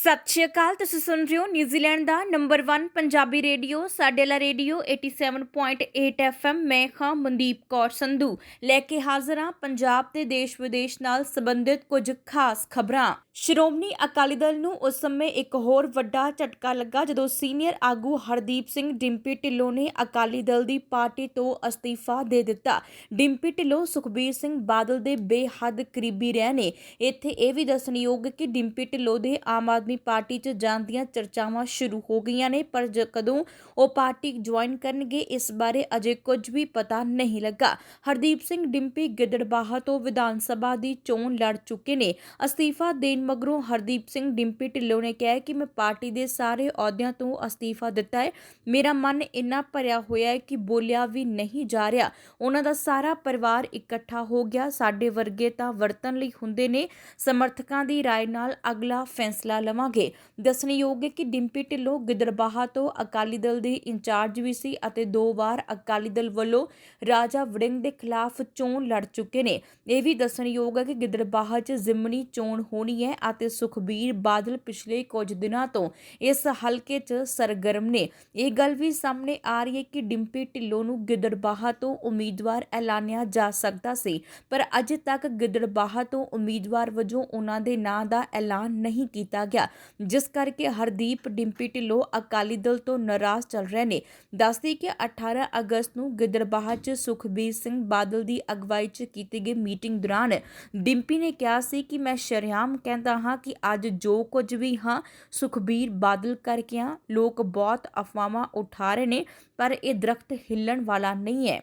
ਸਤਿ ਸ਼੍ਰੀ ਅਕਾਲ, ਤੁਸੀਂ ਸੁਣ ਰਹੇ ਹੋ ਨਿਊਜ਼ੀਲੈਂਡ ਦਾ ਨੰਬਰ 1 ਪੰਜਾਬੀ ਰੇਡੀਓ, ਸਾਡੇ ਲਾ ਰੇਡੀਓ 87.8 FM ਮੈਂ ਹਾਂ ਮਨਦੀਪ ਕੌਰ ਸੰਧੂ। ਲੈ ਕੇ ਹਾਜ਼ਰ ਹਾਂ ਪੰਜਾਬ ਤੇ ਦੇਸ਼ ਵਿਦੇਸ਼ ਨਾਲ ਸੰਬੰਧਿਤ ਕੁਝ ਖਾਸ ਖਬਰਾਂ। ਸ਼੍ਰੋਮਣੀ ਅਕਾਲੀ ਦਲ ਨੂੰ ਉਸ ਸਮੇਂ ਇੱਕ ਹੋਰ ਵੱਡਾ ਝਟਕਾ ਲੱਗਾ ਜਦੋਂ ਸੀਨੀਅਰ ਆਗੂ ਹਰਦੀਪ ਸਿੰਘ ਡਿੰਪੀ ਢਿੱਲੋਂ ਨੇ ਅਕਾਲੀ ਦਲ ਦੀ ਪਾਰਟੀ ਤੋਂ ਅਸਤੀਫਾ ਦੇ ਦਿੱਤਾ। ਡਿੰਪੀ ਢਿੱਲੋਂ ਸੁਖਬੀਰ ਸਿੰਘ ਬਾਦਲ ਦੇ ਬੇਹੱਦ ਕਰੀਬੀ ਰਹੇ ਨੇ। ਇੱਥੇ ਇਹ ਵੀ ਦੱਸਣਯੋਗ ਕਿ ਡਿੰਪੀ ਢਿੱਲੋਂ ਦੇ ਆਮ ਆਦਮੀ ਪਾਰਟੀ 'ਚ ਜਾਣ ਦੀਆਂ ਚਰਚਾਵਾਂ ਸ਼ੁਰੂ ਹੋ ਗਈਆਂ ਨੇ ਪਰ ਜ- ਕਦੋਂ ਉਹ ਪਾਰਟੀ ਜੁਆਇਨ ਕਰਨਗੇ ਇਸ ਬਾਰੇ ਅਜੇ ਕੁਝ ਵੀ ਪਤਾ ਨਹੀਂ ਲੱਗਾ ਹਰਦੀਪ ਸਿੰਘ ਡਿੰਪੀ ਗਿੱਦੜਬਾਹਾ ਤੋਂ ਵਿਧਾਨ ਸਭਾ ਦੀ ਚੋਣ ਲੜ ਚੁੱਕੇ ਨੇ ਅਸਤੀਫਾ ਦੇਣ ਮਗਰੋਂ ਹਰਦੀਪ ਸਿੰਘ ਡਿੰਪੀ ਢਿੱਲੋਂ ਨੇ ਕਿਹਾ ਹੈ ਕਿ ਮੈਂ ਪਾਰਟੀ ਦੇ ਸਾਰੇ ਅਹੁਦਿਆਂ ਤੋਂ ਅਸਤੀਫਾ ਦਿੱਤਾ ਹੈ ਮੇਰਾ ਮਨ ਇੰਨਾ ਭਰਿਆ ਹੋਇਆ ਹੈ ਕਿ ਬੋਲਿਆ ਵੀ ਨਹੀਂ ਜਾ ਰਿਹਾ ਉਹਨਾਂ ਦਾ ਸਾਰਾ ਪਰਿਵਾਰ ਇਕੱਠਾ ਹੋ ਗਿਆ ਸਾਡੇ ਵਰਗੇ ਤਾਂ ਵਰਤਨ ਲਈ ਹੁੰਦੇ ਨੇ ਸਮਰਥਕਾਂ ਦੀ رائے ਨਾਲ ਅਗਲਾ ਫੈਸਲਾ ਲਵਾਂਗੇ ਦੱਸਣਯੋਗ ਹੈ ਕਿ ਡਿੰਪੀ ਢਿੱਲੋਂ ਗਿੱਦੜਬਾਹਾ ਤੋਂ ਅਕਾਲੀ ਦਲ ਦੇ ਇੰਚਾਰਜ ਵੀ ਸੀ ਅਤੇ ਦੋ ਵਾਰ ਅਕਾਲੀ ਦਲ ਵੱਲੋਂ ਰਾਜਾ ਵੜਿੰਗ ਦੇ ਖਿਲਾਫ ਚੋਣ ਲੜ ਚੁੱਕੇ ਨੇ। ਇਹ ਵੀ ਦੱਸਣਯੋਗ ਹੈ ਕਿ ਗਿੱਦੜਬਾਹਾ 'ਚ ਜ਼ਿਮਨੀ ਚੋਣ ਹੋਣੀ ਹੈ ਅਤੇ ਸੁਖਬੀਰ ਬਾਦਲ ਪਿਛਲੇ ਕੁਝ ਦਿਨਾਂ ਤੋਂ ਇਸ ਹਲਕੇ 'ਚ ਸਰਗਰਮ ਨੇ। ਇਹ ਗੱਲ ਵੀ ਸਾਹਮਣੇ ਆ ਰਹੀ ਹੈ ਕਿ ਡਿੰਪੀ ਢਿੱਲੋਂ ਨੂੰ ਗਿੱਦੜਬਾਹਾ ਤੋਂ ਉਮੀਦਵਾਰ ਐਲਾਨਿਆ ਜਾ ਸਕਦਾ ਸੀ, ਪਰ ਅਜੇ ਤੱਕ ਗਿੱਦੜਬਾਹਾ ਤੋਂ ਉਮੀਦਵਾਰ ਵਜੋਂ ਉਹਨਾਂ ਦੇ ਨਾਂ ਦਾ ਐਲਾਨ ਨਹੀਂ ਕੀਤਾ ਗਿਆ। ਜਿਸ ਕਰਕੇ ਹਰਦੀਪ, ਡਿੰਪੀ ਢਿੱਲੋਂ, ਅਕਾਲੀ ਦਲ ਤੋਂ ਨਾਰਾਜ਼ ਚੱਲ ਰਹੇ ਨੇ। ਦੱਸਦੀ ਕਿ 18 ਅਗਸਤ ਨੂੰ ਗਿੱਦੜਬਾਹਾ 'ਚ ਸੁਖਬੀਰ ਸਿੰਘ ਬਾਦਲ ਦੀ ਅਗਵਾਈ 'ਚ ਕੀਤੀ ਗਈ ਮੀਟਿੰਗ ਦੌਰਾਨ ਡਿੰਪੀ ਨੇ ਕਿਹਾ ਸੀ ਕਿ ਮੈਂ ਸ਼ਰੇਆਮ ਕਹਿੰਦਾ ਹਾਂ ਕਿ ਅੱਜ ਜੋ ਕੁਝ ਵੀ ਹਾਂ, ਸੁਖਬੀਰ ਬਾਦਲ ਕਰਕੇ ਆ ਲੋਕ ਬਹੁਤ ਅਫਵਾਹਾਂ ਉਠਾ ਰਹੇ ਨੇ, ਪਰ ਇਹ ਦਰਖਤ ਹਿੱਲਣ ਵਾਲਾ ਨਹੀਂ ਹੈ।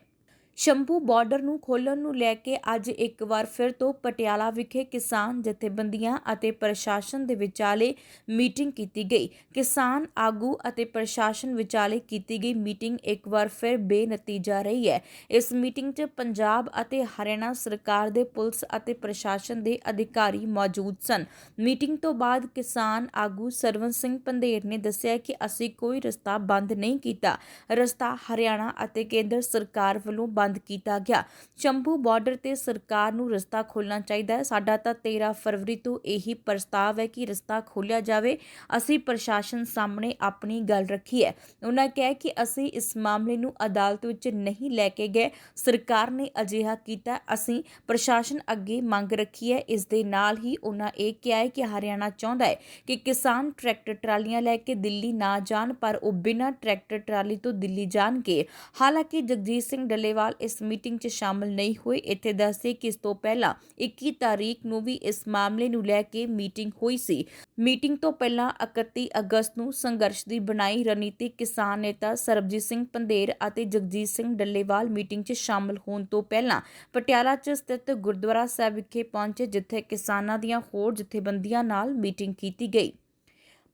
ਸ਼ੰਭੂ ਬਾਰਡਰ ਨੂੰ ਖੋਲ੍ਹਣ ਨੂੰ ਲੈ ਕੇ ਅੱਜ ਇੱਕ ਵਾਰ ਫਿਰ ਤੋਂ ਪਟਿਆਲਾ ਵਿਖੇ ਕਿਸਾਨ ਜਥੇਬੰਦੀਆਂ ਅਤੇ ਪ੍ਰਸ਼ਾਸਨ ਦੇ ਵਿਚਾਲੇ ਮੀਟਿੰਗ ਕੀਤੀ ਗਈ। ਕਿਸਾਨ ਆਗੂ ਅਤੇ ਪ੍ਰਸ਼ਾਸਨ ਵਿਚਾਲੇ ਕੀਤੀ ਗਈ ਮੀਟਿੰਗ ਇੱਕ ਵਾਰ ਫਿਰ ਬੇਨਤੀਜਾ ਰਹੀ ਹੈ। ਇਸ ਮੀਟਿੰਗ 'ਚ ਪੰਜਾਬ ਅਤੇ ਹਰਿਆਣਾ ਸਰਕਾਰ ਦੇ ਪੁਲਿਸ ਅਤੇ ਪ੍ਰਸ਼ਾਸਨ ਦੇ ਅਧਿਕਾਰੀ ਮੌਜੂਦ ਸਨ। ਮੀਟਿੰਗ ਤੋਂ ਬਾਅਦ ਕਿਸਾਨ ਆਗੂ ਸਰਵਨ ਸਿੰਘ ਪੰਧੇਰ ਨੇ ਦੱਸਿਆ ਕਿ ਅਸੀਂ ਕੋਈ ਰਸਤਾ ਬੰਦ ਨਹੀਂ ਕੀਤਾ। ਰਸਤਾ ਹਰਿਆਣਾ ਅਤੇ ਕੇਂਦਰ ਸਰਕਾਰ ਵੱਲੋਂ ਬੰਦ ਕੀਤਾ ਗਿਆ। ਸ਼ੰਭੂ ਬਾਰਡਰ ਤੇ ਸਰਕਾਰ ਨੂੰ ਰਸਤਾ ਖੋਲਣਾ ਚਾਹੀਦਾ ਹੈ। ਸਾਡਾ ਤਾਂ 13 ਫਰਵਰੀ ਤੋਂ ਇਹੀ ਪ੍ਰਸਤਾਵ ਹੈ ਕਿ ਰਸਤਾ ਖੋਲਿਆ ਜਾਵੇ। ਅਸੀਂ ਪ੍ਰਸ਼ਾਸਨ ਸਾਹਮਣੇ ਆਪਣੀ ਗੱਲ ਰੱਖੀ ਹੈ। ਉਹਨਾਂ ਕਿਹਾ ਕਿ ਅਸੀਂ ਇਸ ਮਾਮਲੇ ਨੂੰ ਅਦਾਲਤ ਵਿੱਚ ਨਹੀਂ ਲੈ ਕੇ ਗਏ। ਸਰਕਾਰ ਨੇ ਅਜਿਹਾ ਕੀਤਾ। ਅਸੀਂ ਪ੍ਰਸ਼ਾਸਨ ਅੱਗੇ ਮੰਗ ਰੱਖੀ ਹੈ। ਇਸ ਦੇ ਨਾਲ ਹੀ ਉਹਨਾਂ ਇਹ ਕਿਹਾ ਹੈ ਕਿ ਹਰਿਆਣਾ ਚਾਹੁੰਦਾ ਹੈ ਕਿ ਕਿਸਾਨ ਟਰੈਕਟਰ ਟਰਾਲੀਆਂ ਲੈ ਕੇ ਦਿੱਲੀ ਨਾ ਜਾਣ, ਪਰ ਉਹ ਬਿਨਾਂ ਟਰੈਕਟਰ ਟਰਾਲੀ ਤੋਂ ਦਿੱਲੀ ਜਾਣਗੇ। ਹਾਲਾਂਕਿ ਜਗਜੀਤ ਸਿੰਘ ਡੱਲੇਵਾਲ ਇਸ ਮੀਟਿੰਗ 'ਚ ਸ਼ਾਮਲ ਨਹੀਂ ਹੋਏ। ਇੱਥੇ ਦੱਸੇ ਕਿ ਇਸ ਤੋਂ ਪਹਿਲਾਂ 21 ਤਾਰੀਖ ਨੂੰ ਵੀ ਇਸ ਮਾਮਲੇ ਨੂੰ ਲੈ ਕੇ ਮੀਟਿੰਗ ਹੋਈ ਸੀ। ਮੀਟਿੰਗ ਤੋਂ ਪਹਿਲਾਂ 31 ਅਗਸਤ ਨੂੰ ਸੰਘਰਸ਼ ਦੀ ਬਣਾਈ ਰਣਨੀਤੀ ਕਿਸਾਨ ਨੇਤਾ ਸਰਬਜੀਤ ਸਿੰਘ ਪੰਧੇਰ ਅਤੇ ਜਗਜੀਤ ਸਿੰਘ ਡੱਲੇਵਾਲ ਮੀਟਿੰਗ 'ਚ ਸ਼ਾਮਲ ਹੋਣ ਤੋਂ ਪਹਿਲਾਂ ਪਟਿਆਲਾ 'ਚ ਸਥਿਤ ਗੁਰਦੁਆਰਾ ਸਾਹਿਬ ਵਿਖੇ ਪਹੁੰਚੇ, ਜਿੱਥੇ ਕਿਸਾਨਾਂ ਦੀਆਂ ਹੋਰ ਜਥੇਬੰਦੀਆਂ ਨਾਲ ਮੀਟਿੰਗ ਕੀਤੀ ਗਈ।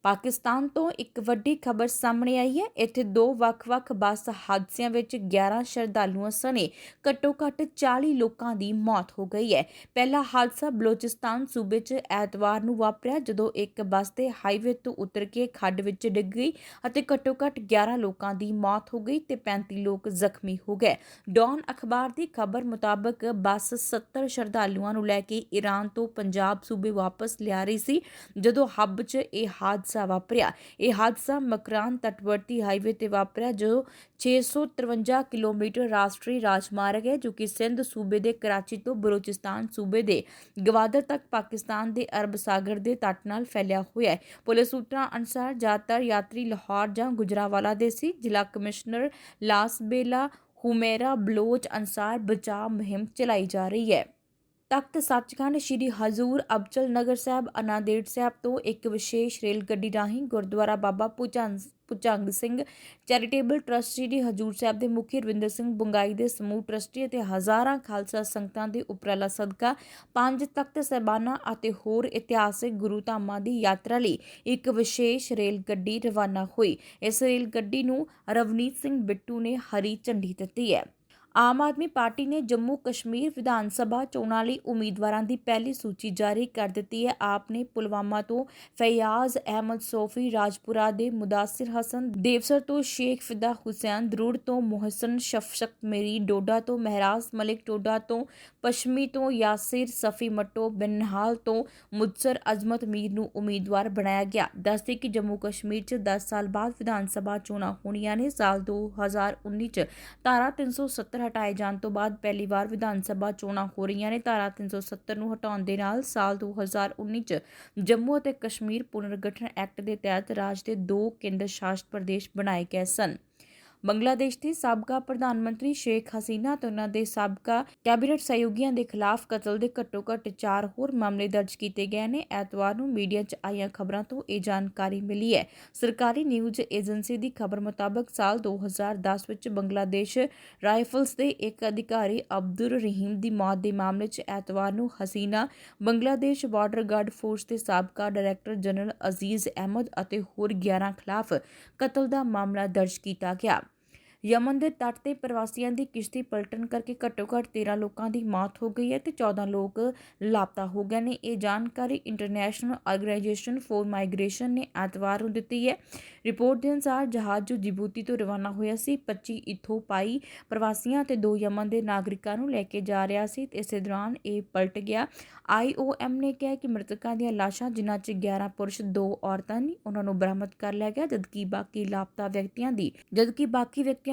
ਪਾਕਿਸਤਾਨ ਤੋਂ ਇੱਕ ਵੱਡੀ ਖਬਰ ਸਾਹਮਣੇ ਆਈ ਹੈ। ਇੱਥੇ ਦੋ ਵੱਖ-ਵੱਖ ਬੱਸ ਹਾਦਸਿਆਂ ਵਿੱਚ 11 ਸ਼ਰਧਾਲੂਆਂ ਸਣੇ ਘੱਟੋ-ਘੱਟ 40 ਲੋਕਾਂ ਦੀ ਮੌਤ ਹੋ ਗਈ ਹੈ। ਪਹਿਲਾ ਹਾਦਸਾ ਬਲੋਚਿਸਤਾਨ ਸੂਬੇ 'ਚ ਐਤਵਾਰ ਨੂੰ ਵਾਪਰਿਆ, ਜਦੋਂ ਇੱਕ ਬੱਸ ਤੇ ਹਾਈਵੇ ਤੋਂ ਉਤਰ ਕੇ ਖੱਡ ਵਿੱਚ ਡਿੱਗ ਗਈ ਅਤੇ ਘੱਟੋ-ਘੱਟ 11 ਲੋਕਾਂ ਦੀ ਮੌਤ ਹੋ ਗਈ ਤੇ 35 ਲੋਕ ਜ਼ਖਮੀ ਹੋ ਗਏ। ਡੌਨ ਅਖਬਾਰ ਦੀ ਖਬਰ ਮੁਤਾਬਕ ਬੱਸ 70 ਸ਼ਰਧਾਲੂਆਂ ਨੂੰ ਲੈ ਕੇ ਈਰਾਨ ਤੋਂ ਪੰਜਾਬ ਸੂਬੇ ਵਾਪਸ ਲਿਆ ਰਹੀ ਸੀ, ਜਦੋਂ ਹੱਬ 'ਚ ਇਹ ਹਾਦਸਾ ਵਾਪਰਿਆ। ਇਹ ਹਾਦਸਾ ਮਕਰਾਨ ਤਟਵਰਤੀ ਹਾਈਵੇ ਤੇ ਵਾਪਰਿਆ ਜੋ 653 ਕਿਲੋਮੀਟਰ ਰਾਸ਼ਟਰੀ ਰਾਜਮਾਰਗ ਹੈ, ਜੋ ਕਿ ਸਿੰਧ ਸੂਬੇ ਦੇ ਕਰਾਚੀ ਤੋਂ ਬਲੋਚਿਸਤਾਨ ਸੂਬੇ ਦੇ ਗਵਾਦਰ ਤੱਕ ਪਾਕਿਸਤਾਨ ਦੇ ਅਰਬ ਸਾਗਰ ਦੇ ਤੱਟ ਨਾਲ ਫੈਲਿਆ ਹੋਇਆ ਹੈ। ਪੁਲਿਸ ਸੂਤਰਾਂ ਅਨੁਸਾਰ ਜ਼ਿਆਦਾਤਰ ਯਾਤਰੀ ਲਾਹੌਰ ਜਾਂ ਗੁਜਰਾਵਾਲਾ ਦੇ ਸੀ। ਜ਼ਿਲ੍ਹਾ ਕਮਿਸ਼ਨਰ ਲਾਸਬੇਲਾ ਹੁਮੇਰਾ ਬਲੋਚ ਅਨਸਾਰ ਬਚਾਅ ਮੁਹਿੰਮ ਚਲਾਈ ਜਾ ਰਹੀ ਹੈ। ਤਖਤ ਸੱਚਖੰਡ ਸ੍ਰੀ ਹਜ਼ੂਰ ਅਬਚਲ ਨਗਰ ਸਾਹਿਬ, ਅਨਾਦੇੜ ਸਾਹਿਬ ਤੋਂ ਇੱਕ ਵਿਸ਼ੇਸ਼ ਰੇਲ ਗੱਡੀ ਰਾਹੀਂ ਗੁਰਦੁਆਰਾ ਬਾਬਾ ਭੁਜੰਗ ਭੁਜੰਗ ਸਿੰਘ ਚੈਰੀਟੇਬਲ ਟਰਸਟ ਸ੍ਰੀ ਹਜੂਰ ਸਾਹਿਬ ਦੇ ਮੁਖੀ ਰਵਿੰਦਰ ਸਿੰਘ ਬੰਗਾਈ ਦੇ ਸਮੂਹ ਟਰਸਟੀ ਅਤੇ ਹਜ਼ਾਰਾਂ ਖਾਲਸਾ ਸੰਗਤਾਂ ਦੇ ਉਪਰਾਲਾ ਸਦਕਾ ਪੰਜ ਤਖਤ ਸਹਿਬਾਨਾਂ ਅਤੇ ਹੋਰ ਇਤਿਹਾਸਿਕ ਗੁਰੂ ਧਾਮਾਂ ਦੀ ਯਾਤਰਾ ਲਈ ਇੱਕ ਵਿਸ਼ੇਸ਼ ਰੇਲ ਗੱਡੀ ਰਵਾਨਾ ਹੋਈ। ਇਸ ਰੇਲ ਗੱਡੀ ਨੂੰ ਰਵਨੀਤ ਸਿੰਘ ਬਿੱਟੂ ਨੇ ਹਰੀ ਝੰਡੀ ਦਿੱਤੀ ਹੈ। ਆਮ ਆਦਮੀ ਪਾਰਟੀ ਨੇ ਜੰਮੂ ਕਸ਼ਮੀਰ ਵਿਧਾਨ ਸਭਾ ਚੋਣਾਂ ਲਈ ਉਮੀਦਵਾਰਾਂ ਦੀ ਪਹਿਲੀ ਸੂਚੀ ਜਾਰੀ ਕਰ ਦਿੱਤੀ ਹੈ। ਆਪ ਨੇ ਪੁਲਵਾਮਾ ਤੋਂ ਫੈਯਾਜ਼ ਅਹਿਮਦ ਸੋਫੀ, ਰਾਜਪੁਰਾ ਦੇ ਮੁਦਾਸਿਰ ਹਸਨ, ਦੇਵਸਰ ਤੋਂ ਸ਼ੇਖ ਫਿਦਾ ਹੁਸੈਨ, ਦਰੂੜ ਤੋਂ ਮੁਹਸਨ ਸ਼ਫਸ਼ਕ ਮੇਰੀ, ਡੋਡਾ ਤੋਂ ਮਹਿਰਾਜ ਮਲਿਕ ਟੋਡਾ ਤੋਂ ਪਸ਼ਮੀ ਤੋਂ ਯਾਸਿਰ ਸਫੀ ਮੱਟੋ, ਬਿਨਹਾਲ ਤੋਂ ਮੁਦਸਰ ਅਜ਼ਮਤ ਮੀਰ ਨੂੰ ਉਮੀਦਵਾਰ ਬਣਾਇਆ ਗਿਆ। ਦੱਸਦੇ ਕਿ ਜੰਮੂ ਕਸ਼ਮੀਰ 'ਚ 10 ਸਾਲ ਬਾਅਦ ਵਿਧਾਨ ਸਭਾ ਚੋਣਾਂ ਹੋਣੀਆਂ ਨੇ। ਸਾਲ 2019 'ਚ ਧਾਰਾ 370 ਹਟਾਏ ਜਾਣ ਤੋਂ ਬਾਅਦ ਪਹਿਲੀ ਵਾਰ ਵਿਧਾਨ ਸਭਾ ਚੋਣਾਂ ਹੋ ਰਹੀਆਂ ਨੇ। ਧਾਰਾ 370 ਨੂੰ ਹਟਾਉਣ ਦੇ ਨਾਲ ਸਾਲ 2019 'ਚ ਜੰਮੂ ਅਤੇ ਕਸ਼ਮੀਰ ਪੁਨਰਗਠਨ ਐਕਟ ਦੇ ਤਹਿਤ ਰਾਜ ਦੇ ਦੋ ਕੇਂਦਰ ਸ਼ਾਸਤ ਪ੍ਰਦੇਸ਼ ਬਣਾਏ ਗਏ ਸਨ। ਬੰਗਲਾਦੇਸ਼ ਦੇ ਸਾਬਕਾ ਪ੍ਰਧਾਨ ਮੰਤਰੀ ਸ਼ੇਖ ਹਸੀਨਾ ਤੇ ਉਹਨਾਂ ਦੇ ਸਾਬਕਾ ਕੈਬਨਿਟ ਸਹਿਯੋਗੀਆਂ ਦੇ ਖਿਲਾਫ ਕਤਲ ਦੇ ਘੱਟੋ-ਘੱਟ 4 ਹੋਰ ਮਾਮਲੇ ਦਰਜ ਕੀਤੇ ਗਏ ਨੇ। ਐਤਵਾਰ ਨੂੰ ਮੀਡੀਆ 'ਚ ਆਈਆਂ ਖਬਰਾਂ ਤੋਂ ਇਹ ਜਾਣਕਾਰੀ ਮਿਲੀ ਹੈ। ਸਰਕਾਰੀ ਨਿਊਜ਼ ਏਜੰਸੀ ਦੀ ਖਬਰ ਮੁਤਾਬਕ ਸਾਲ 2010 ਵਿੱਚ ਬੰਗਲਾਦੇਸ਼ ਰਾਈਫਲਸ ਦੇ ਇੱਕ ਅਧਿਕਾਰੀ ਅਬਦੁਰ ਰਹੀਮ ਦੀ ਮੌਤ ਦੇ ਮਾਮਲੇ 'ਚ ਐਤਵਾਰ ਨੂੰ Hasina, Bangladesh border guard force ਦੇ ਸਾਬਕਾ ਡਾਇਰੈਕਟਰ ਜਨਰਲ ਅਜ਼ੀਜ਼ ਅਹਿਮਦ ਅਤੇ ਹੋਰ 11 ਖਿਲਾਫ ਕਤਲ ਦਾ ਮਾਮਲਾ ਦਰਜ ਕੀਤਾ ਗਿਆ। ਯਮਨ ਦੇ ਤੱਟ ਤੇ ਪ੍ਰਵਾਸੀਆਂ ਦੀ ਕਿਸ਼ਤੀ ਪਲਟਣ ਕਰਕੇ ਘੱਟੋ-ਘੱਟ 13 ਲੋਕਾਂ ਦੀ ਮੌਤ ਹੋ ਗਈ ਹੈ ਤੇ 14 ਲੋਕ ਲਾਪਤਾ ਹੋ ਗਏ ਨੇ। ਇਹ ਜਾਣਕਾਰੀ ਇੰਟਰਨੈਸ਼ਨਲ ਆਰਗੇਨਾਈਜੇਸ਼ਨ ਫॉर ਮਾਈਗ੍ਰੇਸ਼ਨ ਨੇ ਐਤਵਾਰ ਨੂੰ ਦਿੱਤੀ ਹੈ। ਰਿਪੋਰਟ ਦੇ ਅਨੁਸਾਰ ਜਹਾਜ਼ ਜੋ ਜਿਬੂਤੀ ਤੋਂ ਰਵਾਨਾ ਹੋਇਆ ਸੀ 25 ਇਥੋਪਾਈ ਪ੍ਰਵਾਸੀਆਂ ਤੇ ਦੋ ਯਮਨ ਦੇ ਨਾਗਰਿਕਾਂ ਨੂੰ ਲੈ ਕੇ ਜਾ ਰਿਹਾ ਸੀ ਤੇ ਇਸੇ ਦੌਰਾਨ ਇਹ ਪਲਟ ਗਿਆ। ਆਈਓਐਮ ਨੇ ਕਿਹਾ ਕਿ ਮ੍ਰਿਤਕਾਂ ਦੀਆਂ ਲਾਸ਼ਾਂ, ਜਿਨ੍ਹਾਂ 'ਚ 11 ਪੁਰਸ਼, ਦੋ ਔਰਤਾਂ ਨੇ, ਉਹਨਾਂ ਨੂੰ ਬਰਾਮਦ ਕਰ ਲਿਆ ਗਿਆ, ਜਦਕਿ ਬਾਕੀ ਲਾਪਤਾ ਵਿਅਕਤੀਆਂ ਦੀ, ਜਦਕਿ ਬਾਕੀ ਵਿਅਕਤੀਆਂ